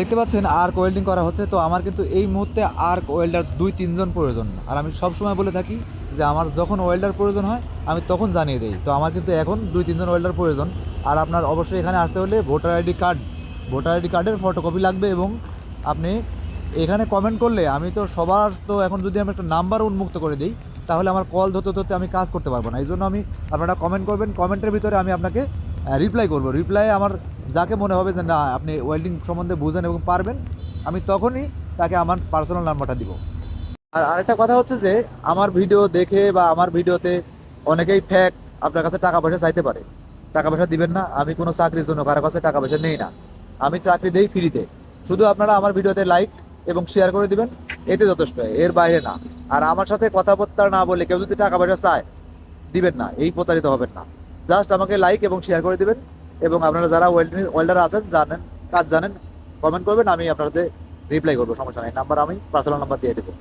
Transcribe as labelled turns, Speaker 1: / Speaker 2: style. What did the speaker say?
Speaker 1: দেখতে পাচ্ছেন arc welding করা হচ্ছে, তো আমার কিন্তু এই মুহূর্তে আর্ক ওয়েল্ডার দুই, তিনজন প্রয়োজন। আর আমি সব সময় বলে থাকি যে, আমার যখন ওয়েল্ডার প্রয়োজন হয়, আমি তখন জানিয়ে দিই। তো আমার কিন্তু এখন দুই, তিনজন ওয়েল্ডার প্রয়োজন। আর আপনার অবশ্যই এখানে আসতে হলে voter ID card voter ID কার্ডের ফটোকপি লাগবে এবং আপনি এখানে কমেন্ট করলে আমি তো সবার তো এখন যদি আমি একটা নাম্বার উন্মুক্ত করে দিই, তাহলে আমার কল ধরতে ধরতে আমি কাজ করতে পারব না। এই জন্য আমি আপনারা কমেন্ট করবেন কমেন্টের ভিতরে আমি আপনাকে রিপ্লাই করব। রিপ্লাই আমার যাকে মনে হবে যে না, আপনি ওয়েল্ডিং সম্বন্ধে বুঝেন এবং পারবেন, আমি তখনই তাকে আমার পার্সোনাল নাম্বারটা দিব। আর আরেকটা কথা হচ্ছে যে, আমার ভিডিও দেখে বা আমার ভিডিওতে অনেকেই ফ্যাক আপনার কাছে টাকা পয়সা চাইতে পারে। টাকা পয়সা দিবেন না, আমি কোনো চাকরির জন্য কারও কাছে টাকা পয়সা নেই না। আমি চাকরি দেই ফ্রিতে শুধু আপনারা আমার ভিডিওতে লাইক এবং শেয়ার করে দিবেন, এতে যথেষ্ট, এর বাইরে না। আর আমার সাথে কথাবার্তা না বলে কেউ যদি টাকা পয়সা চায়, দিবেন না, এই প্রতারিত হবেন না। জাস্ট আমাকে লাইক এবং শেয়ার করে দিবেন এবং আপনারা যারা ওয়েল্ডিং ওয়েল্ডার আছেন, জানেন, কাজ জানেন কমেন্ট করবেন, আমি আপনাদের রিপ্লাই করব, সমস্যা নাই। নাম্বার আমি পার্সোনাল নাম্বার দিয়ে দেবো।